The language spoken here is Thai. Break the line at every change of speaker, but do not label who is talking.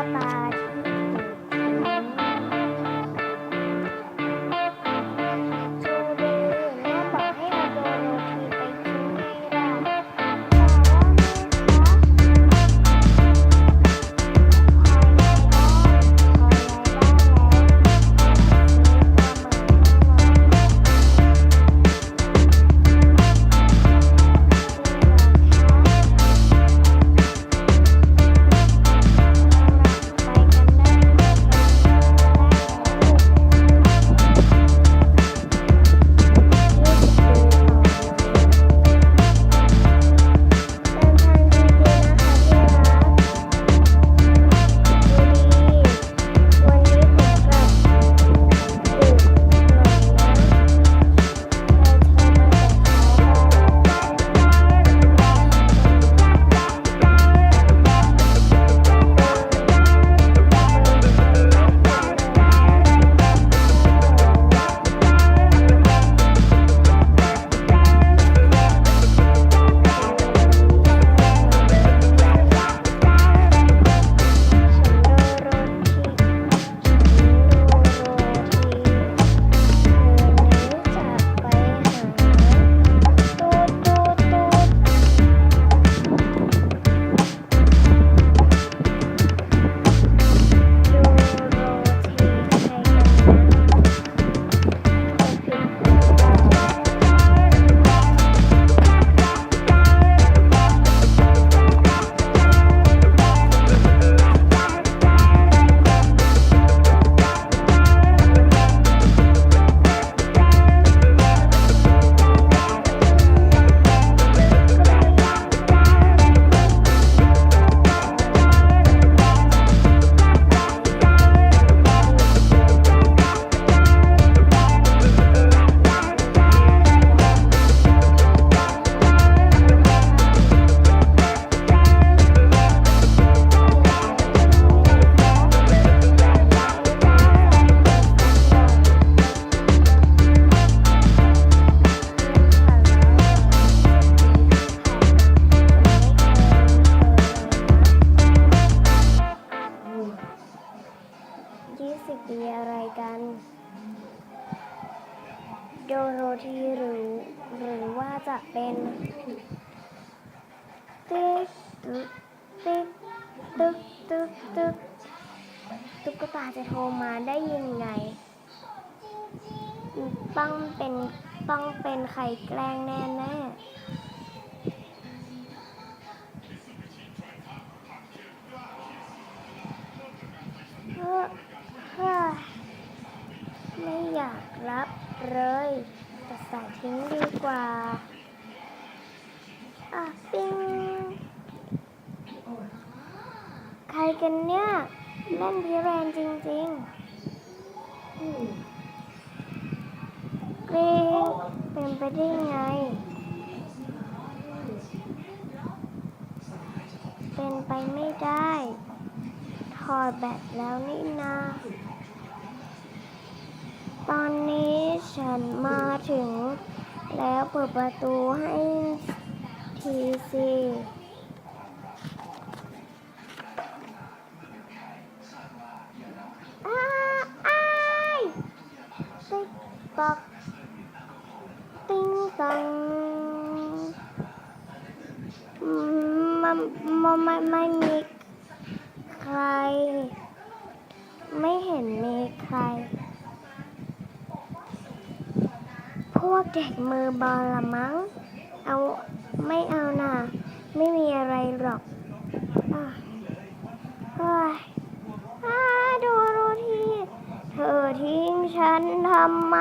ป ยี่สิบปีอะไรกัน โดโรธีหรือหรือว่าจะเป็นติ๊กตึ๊กติ๊กตึ๊กตึ๊กตึ๊กตุ๊กตาจะโทรมาได้ยังไง ต้องเป็นต้องเป็นใครแกล้งแน่แน่ รับเลยแต่ใส่ทิ้งดีกว่า อะปิ้งใครกันเนี่ย เล่นพิเรนจริงๆกรีงเป็นไปได้ไง เป็นไปไม่ได้ ถอดแบตแล้วนี่นาต ฉันมาถึง แล้วเปิดประตูให้ทีสิอ้าอ้ายติ๊กตอกติ้งตองอืมมันมันไม่ไม่มีใคร ไม่เห็นมีใคร พวกเด็กมือบอลละมั้ง เอาไม่เอาน่ะ ไม่มีอะไรหรอกอะเฮ้ยอ้าดูรูทีเธอทิ้งฉันทำไม